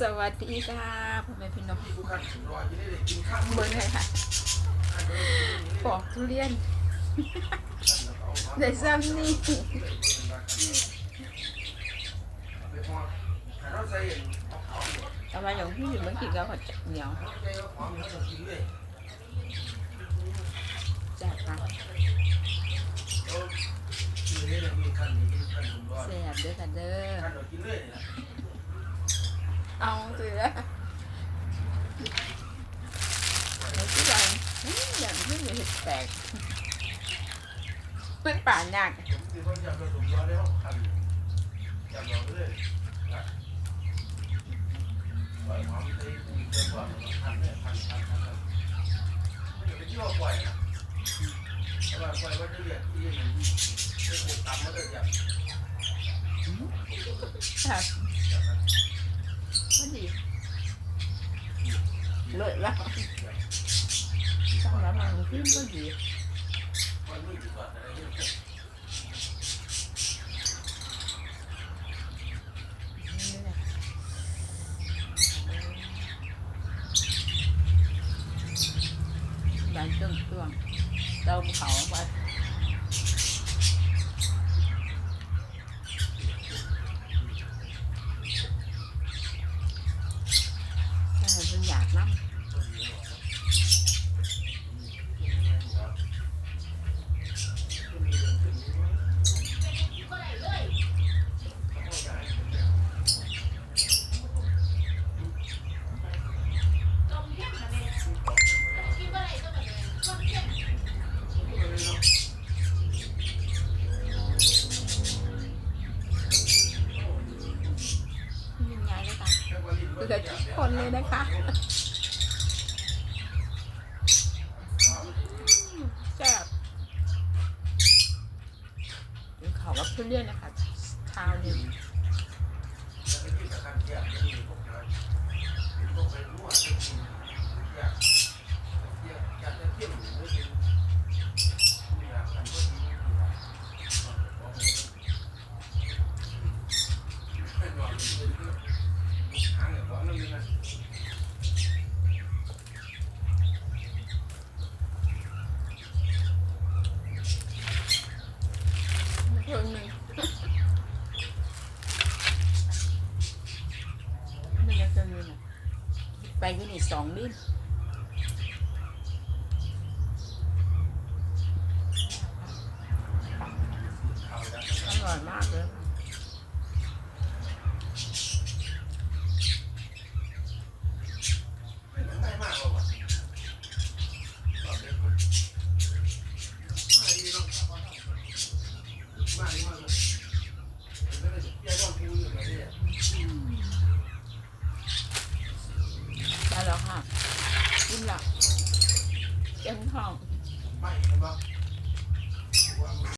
สวัสดีค่ะพ่อแม่พี่น้องผู้ขันรอยที่ได้กินข้าวเบอร์เลยค่ะปอกทุเรียนได้ซ้ำนี่ไปพอเขาใส่เขาอามาอย่างพี่อยู่เมื่อกี้ก็ขอเหนียวใจความเขาจะกินเลยแซ่บค่ะเขาคือเนี่ยมีขั้นนี้ขั้นเด้อ เอากิเลยนะเอาเสือแล้วที่ยังอย่างที่มีเห็ดแปลกมันป่านยากครับ กรอได้ขั้นจับเราเลยปล่อยความใจเกินกว่าขั้นเนี่ยขั้นขั้นขั้นไม่อย่าไปเชื่อปล่อยนะแต่ว่าปล่อยว่าจะเรียกที่อย่างนี้จะถูกตามมาได้อย่าง ค่ะมันดีเลิศแล้วสำหรับมันขึ้นก็ดี มันไม่ดีกว่าอะไรเนี่ย นี่แหละดันเครื่องเครื่องเตาเผาไป กือบทุกคนเลยนะคะแซ่บขอว่าเพื่อนเรียนนะคะชาวเนี่ ยคนหนึ่งมันยังจะมีนะไปที่นี่สองลิ้นอร่อยมาก กินหละเต็มท้อง